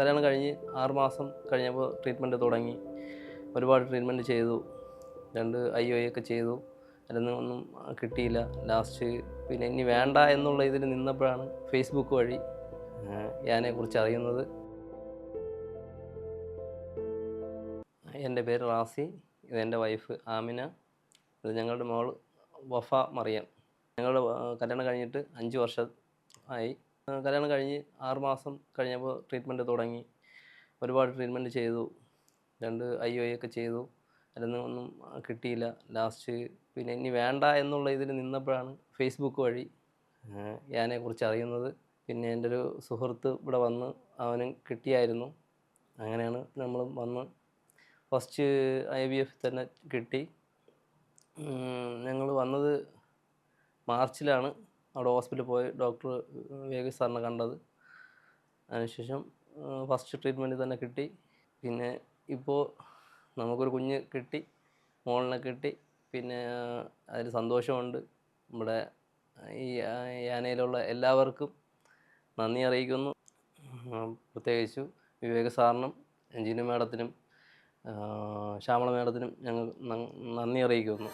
കല്യാണം കഴിഞ്ഞ് ആറ് മാസം കഴിഞ്ഞപ്പോൾ ട്രീറ്റ്മെന്റ് തുടങ്ങി. ഒരുപാട് ട്രീറ്റ്മെന്റ് ചെയ്തു. രണ്ട് ഐ ഒ ഒക്കെ ചെയ്തു. അതിലൊന്നും ഒന്നും കിട്ടിയില്ല. ലാസ്റ്റ് പിന്നെ ഇനി വേണ്ട എന്നുള്ള ഇതിൽ നിന്നപ്പോഴാണ് ഫേസ്ബുക്ക് വഴി ഞാനെക്കുറിച്ച് അറിയുന്നത്. എന്റെ പേര് റാസി. ഇതെന്റെ വൈഫ് ആമിന. ഇത് ഞങ്ങളുടെ മോൾ വഫ മറിയം. ഞങ്ങളുടെ കല്യാണം കഴിഞ്ഞിട്ട് അഞ്ച് വർഷം ആയി. കല്യാണം കഴിഞ്ഞ് ആറുമാസം കഴിഞ്ഞപ്പോൾ ട്രീറ്റ്മെന്റ് തുടങ്ങി. ഒരുപാട് ട്രീറ്റ്മെന്റ് ചെയ്തു. രണ്ട് ഐ ഒ ഒക്കെ ചെയ്തു. അതിലൊന്നും ഒന്നും കിട്ടിയില്ല. ലാസ്റ്റ് പിന്നെ ഇനി വേണ്ട എന്നുള്ള ഇതിൽ നിന്നപ്പോഴാണ് ഫേസ്ബുക്ക് വഴി യാനെക്കുറിച്ച് അറിയുന്നത്. പിന്നെ എന്റെ ഒരു സുഹൃത്ത് ഇവിടെ വന്ന് അവനും കിട്ടിയായിരുന്നു. അങ്ങനെയാണ് നമ്മൾ വന്ന് ഫസ്റ്റ് ഐ വി എഫ് തന്നെ കിട്ടി. ഞങ്ങൾ വന്നത് മാർച്ചിലാണ്. അവിടെ ഹോസ്പിറ്റലിൽ പോയി ഡോക്ടർ വിവേക് സാറിനെ കണ്ടത്. അതിനുശേഷം ഫസ്റ്റ് ട്രീറ്റ്മെന്റ് തന്നെ കിട്ടി. പിന്നെ ഇപ്പോൾ നമുക്കൊരു കുഞ്ഞ് കിട്ടി മോളിനെ കിട്ടി. പിന്നെ അതിൽ സന്തോഷമുണ്ട്. നമ്മുടെ ഈ യാനയിലുള്ള എല്ലാവർക്കും നന്ദി അറിയിക്കുന്നു. പ്രത്യേകിച്ചു വിവേക സാറിനും എഞ്ചിനീയർ മാഡത്തിനും ശ്യാമള മാഡത്തിനും ഞങ്ങൾ നന്ദി അറിയിക്കുന്നു.